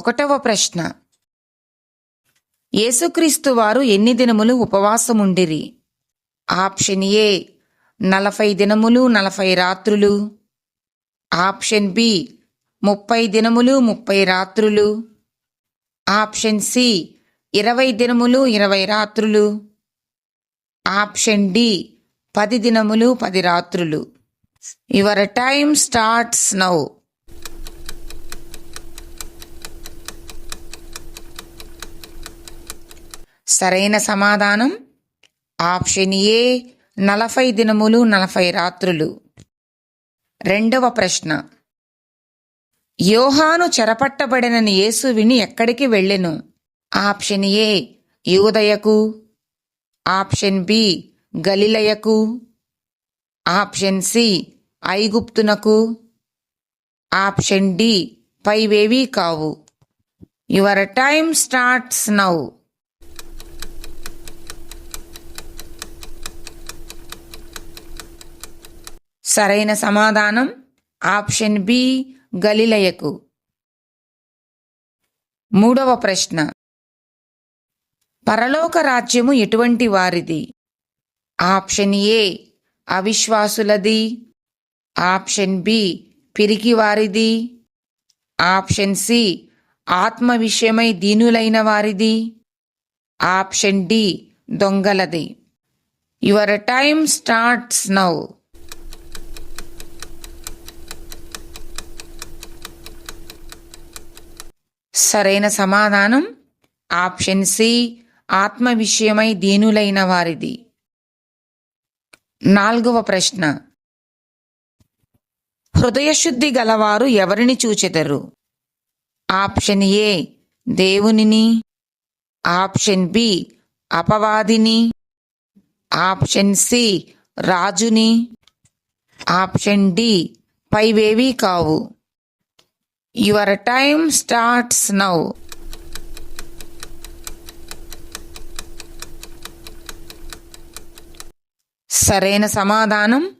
ఒకటవ ప్రశ్న. యేసుక్రీస్తు వారు ఎన్ని దినములు ఉపవాసముండిరి? ఆప్షన్ ఏ నలభై దినములు నలభై రాత్రులు. ఆప్షన్ బి ముప్పై దినములు ముప్పై రాత్రులు. ఆప్షన్ సి ఇరవై దినములు ఇరవై రాత్రులు. ఆప్షన్ డి పది దినములు పది రాత్రులు. Your time starts now. సరైన సమాధానం? ఆప్షన్ ఏ నలభై దినములు నలభై రాత్రులు. రెండవ ప్రశ్న. యోహాను చెరపట్టబడినని యేసు విని ఎక్కడికి వెళ్ళెను? ఆప్షన్ ఏ యూదయకు. ఆప్షన్ బి గలిలయకు. ఆప్షన్ సి ఐగుప్తునకు. ఆప్షన్ డి పైవేవీ కావు. Your time starts now. సరైన సమాధానం ఆప్షన్ బి గలిలయకు. మూడవ ప్రశ్న. పరలోక రాజ్యము ఎటువంటి వారిది? ఆప్షన్ ఏ అవిశ్వాసులది. ఆప్షన్ బి పిరికివారిది ఆప్షన్ సి ఆత్మ విషయమై దీనులైన వారిది. Option D దొంగలది. Your time starts now. సరైన సమాధానం? ఆప్షన్ సి ఆత్మ విషయమై దీనులైన వారిది. నాలుగవ ప్రశ్న. హృదయశుద్ధి గలవారు ఎవరిని చూచెదరు? ఆప్షన్ ఏ దేవునిని. ఆప్షన్ బి అపవాదిని. ఆప్షన్ సి రాజుని. ఆప్షన్ డి పైవేవీ కావు. యువర్ టైమ్ స్టార్ట్స్ నౌ సరైన సమాధానం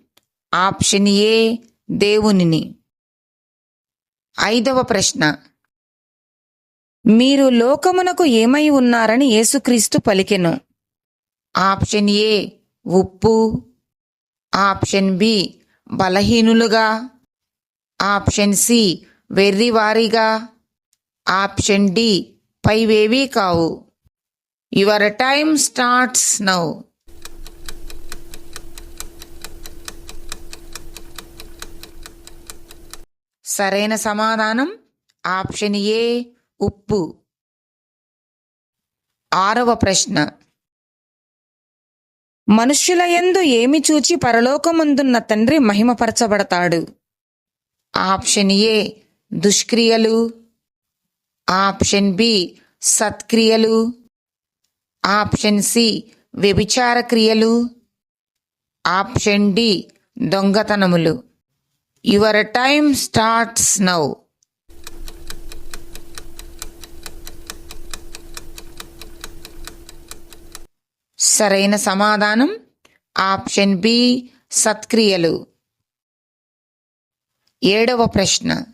ఆప్షన్ ఏ దేవునిని. ఐదవ ప్రశ్న. మీరు లోకమునకు ఏమై ఉన్నారని యేసుక్రీస్తు పలికెను. ఆప్షన్ ఏ ఉప్పు. ఆప్షన్ బి బలహీనులుగా. ఆప్షన్ సి వెర్రివారిగా. ఆప్షన్ డి పైవేవీ కావు. Your time starts now. సరైన సమాధానం ఆప్షన్ ఏ ఉప్పు. ఆరవ ప్రశ్న. మనుష్యుల యందు ఏమి చూచి పరలోకమందున్న తండ్రి మహిమపరచబడతాడు? ఆప్షన్ ఏ దుష్క్రియలు. ఆప్షన్ బి సత్క్రియలు. ఆప్షన్ సి వ్యభిచార క్రియలు option D దొంగతనములు. Your time starts now. సరైన సమాధానం? ఆప్షన్ బి సత్క్రియలు. ఏడవ ప్రశ్న.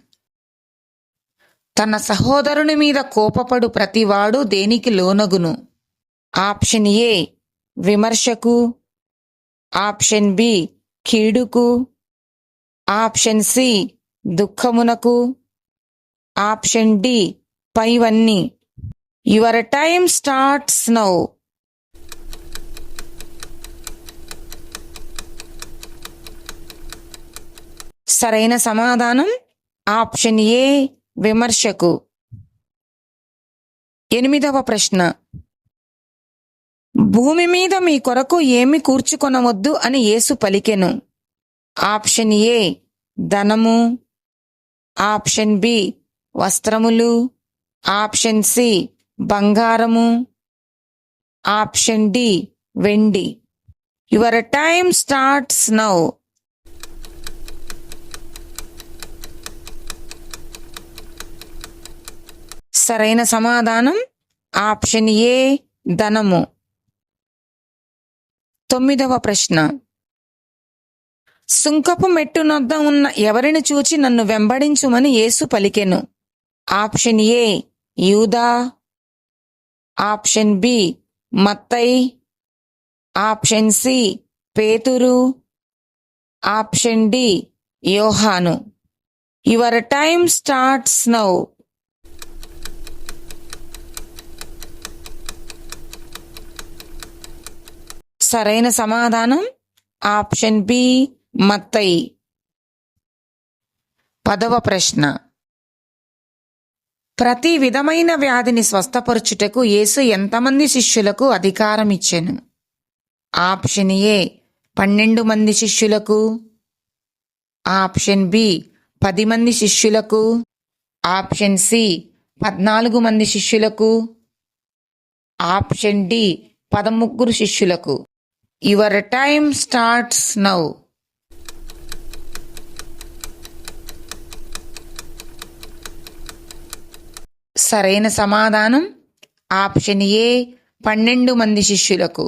తన సహోదరుని మీద కోపపడు ప్రతివాడు దేనికి లోనగును? ఆప్షన్ ఏ విమర్శకు. ఆప్షన్ బి కీడుకు. ఆప్షన్ సి దుఃఖమునకు. ఆప్షన్ డి పైవన్నీ. Your time starts now. సరైన సమాధానం? ఆప్షన్ ఏ విమర్శకు. ఎనిమిదవ ప్రశ్న. భూమి మీద మీ కొరకు ఏమి కూర్చుకొనవద్దు అని యేసు పలికెను. ఆప్షన్ ఏ ధనము. ఆప్షన్ బి వస్త్రములు. ఆప్షన్ సి బంగారము. ఆప్షన్ డి వెండి. Your time starts now. సరైన సమాధానం? ఆప్షన్ ఏ ధనము. తొమ్మిదవ ప్రశ్న. సుంకపు మెట్టు నొద్ద ఉన్న ఎవరిని చూచి నన్ను వెంబడించుమని యేసు పలికెను? Option A Yuda. Option B Mattai option C Peturu. Option D Yohanu. Your time starts now. సరైన సమాధానం? ఆప్షన్ బి మత్తయి. పదవ ప్రశ్న. ప్రతి విధమైన వ్యాధిని స్వస్థపరుచుటకు యేసు ఎంతమంది శిష్యులకు అధికారం ఇచ్చెను ఆప్షన్ ఏ పన్నెండు మంది శిష్యులకు. ఆప్షన్ బి పది మంది శిష్యులకు. ఆప్షన్ సి పద్నాలుగు మంది శిష్యులకు. ఆప్షన్ డి పదముగ్గురు శిష్యులకు. యువర్ టైమ్ స్టార్ట్స్ నౌ సరైన సమాధానం ఆప్షన్ ఏ పన్నెండు మంది శిష్యులకు.